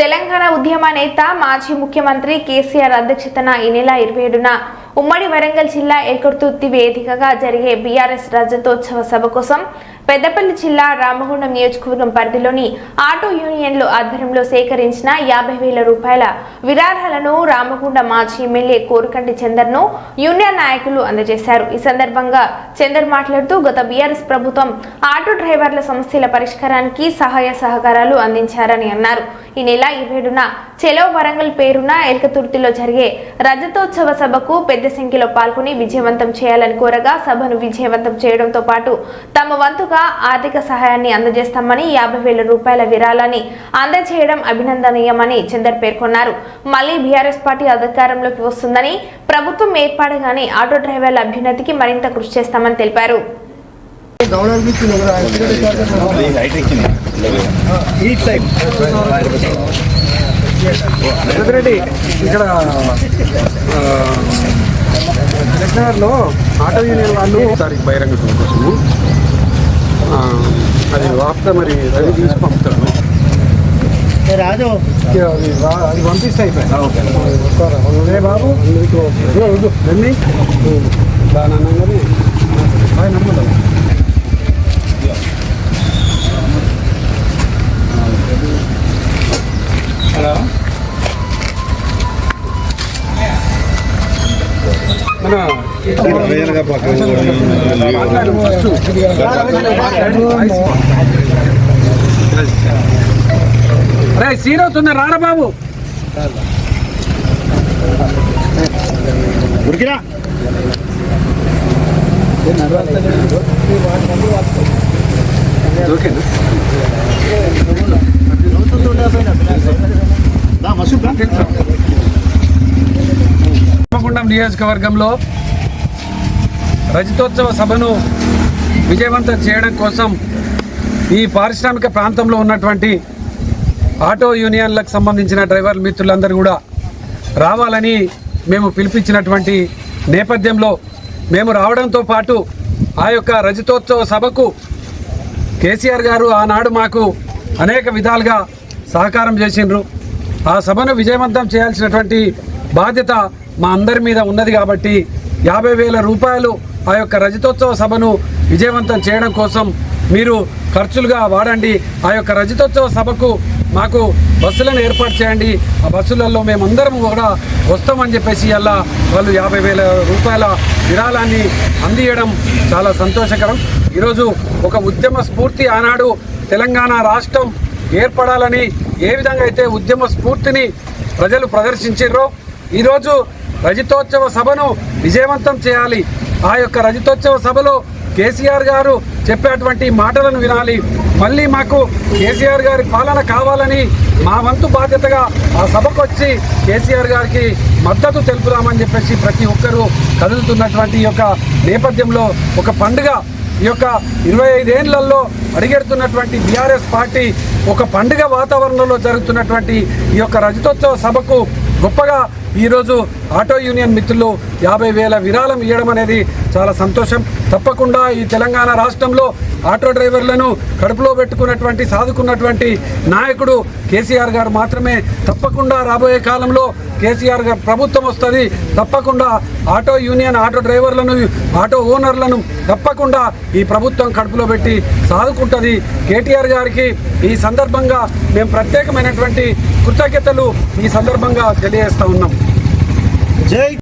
తెలంగాణ ఉద్యమ నేత మాజీ ముఖ్యమంత్రి కేసీఆర్ అధ్యక్షతన ఈ నెల ఇరవై ఏడున ఉమ్మడి వరంగల్ జిల్లా ఏకర్తుర్తి వేదికగా జరిగే బీఆర్ఎస్ రజతోత్సవ సభ కోసం పెద్దపల్లి జిల్లా రామగుండం నియోజకవర్గం పరిధిలోని ఆటో యూనియన్లు ఆధ్వర్యంలో సేకరించిన యాభై వేల రూపాయల విరాళాలను రామగుండ మాజీ ఎమ్మెల్యే కోరుకంటి చందర్ను యూనియన్ నాయకులు అందజేశారు. ఈ సందర్భంగా చందర్ మాట్లాడుతూ గత బీఆర్ఎస్ ప్రభుత్వం ఆటో డ్రైవర్ల సమస్యల పరిష్కారానికి సహాయ సహకారాలు అందించారని అన్నారు. ఈ నెల ఇరవైడున చెలో వరంగల్ పేరున ఎల్కతుర్తిలో జరిగే రజతోత్సవ సభకు పెద్ద సంఖ్యలో పాల్గొని విజయవంతం చేయాలని కోరగా సభను విజయవంతం చేయడంతో పాటు తమ వంతుగా ఆర్థిక సహాయాన్ని అందజేస్తామని యాభై వేల రూపాయల విరాళాన్ని అందజేయడం అభినందనీయమని చందర్ పేర్కొన్నారు. మళ్ళీ బీఆర్ఎస్ పార్టీ అధికారంలోకి వస్తుందని ప్రభుత్వం ఏర్పడగానే ఆటో డ్రైవర్ల అభ్యున్నతికి మరింత కృషి చేస్తామని తెలిపారు. ఇక్కడ ఆటో యూనియన్ వాళ్ళు తారీఖు బహిరంగ కోసము అది వార్త మరి రవి తీసి పంపుతాడు రాజు. అది అది పంపిస్తే అయిపోయింది. బాబు? నీకు దాని అనగానే రే సీన్ అవుతున్నా రారా బాబు. ఉరికిరా. ఓకేనా? మసూద్ రామగుండం నియోజకవర్గంలో రజతోత్సవ సభను విజయవంతం చేయడం కోసం ఈ పారిశ్రామిక ప్రాంతంలో ఉన్నటువంటి ఆటో యూనియన్లకు సంబంధించిన డ్రైవర్ మిత్రులందరూ కూడా రావాలని మేము పిలిపించినటువంటి నేపథ్యంలో మేము రావడంతో పాటు ఆ యొక్క రజతోత్సవ సభకు కేసీఆర్ గారు ఆనాడు మాకు అనేక విధాలుగా సహకారం చేసిండ్రు. ఆ సభను విజయవంతం చేయాల్సినటువంటి బాధ్యత మా అందరి మీద ఉన్నది కాబట్టి యాభై వేల రూపాయలు ఆ యొక్క రజతోత్సవ సభను విజయవంతం చేయడం కోసం మీరు ఖర్చులుగా వాడండి. ఆ యొక్క రజతోత్సవ సభకు మాకు బస్సులను ఏర్పాటు చేయండి. ఆ బస్సులలో మేమందరం కూడా వస్తామని చెప్పేసి అలా వాళ్ళు యాభై వేల రూపాయల విరాళాన్ని అందియడం చాలా సంతోషకరం. ఈరోజు ఒక ఉద్యమ స్ఫూర్తి ఆనాడు తెలంగాణ రాష్ట్రం ఏర్పడాలని ఏ విధంగా అయితే ఉద్యమ స్ఫూర్తిని ప్రజలు ప్రదర్శించారో ఈరోజు రజతోత్సవ సభను విజయవంతం చేయాలి. ఆ యొక్క రజతోత్సవ సభలో కేసీఆర్ గారు చెప్పేటువంటి మాటలను వినాలి. మళ్ళీ మాకు కేసీఆర్ గారి పాలన కావాలని మా వంతు బాధ్యతగా ఆ సభకు వచ్చి కేసీఆర్ గారికి మద్దతు తెలుపుదామని చెప్పేసి ప్రతి ఒక్కరూ కదులుతున్నటువంటి ఈ యొక్క నేపథ్యంలో ఒక పండుగ ఈ యొక్క ఇరవై ఐదేళ్ళలో అడిగెడుతున్నటువంటి బీఆర్ఎస్ పార్టీ ఒక పండుగ వాతావరణంలో జరుగుతున్నటువంటి ఈ యొక్క రజతోత్సవ సభకు గొప్పగా ఈరోజు ఆటో యూనియన్ మిత్రులు యాభై వేల విరాళం ఇవ్వడం అనేది చాలా సంతోషం. తప్పకుండా ఈ తెలంగాణ రాష్ట్రంలో ఆటో డ్రైవర్లను కడుపులో పెట్టుకున్నటువంటి సాదుకున్నటువంటి నాయకుడు కేసీఆర్ గారు మాత్రమే. తప్పకుండా రాబోయే కాలంలో కేసీఆర్ గారు ప్రభుత్వం వస్తుంది. తప్పకుండా ఆటో యూనియన్ ఆటో డ్రైవర్లను ఆటో ఓనర్లను తప్పకుండా ఈ ప్రభుత్వం కడుపులో పెట్టి సాదుకుంటుంది. కేటీఆర్ గారికి ఈ సందర్భంగా మేము ప్రత్యేకమైనటువంటి కృతజ్ఞతలు ఈ సందర్భంగా తెలియజేస్తా ఉన్నాం. జై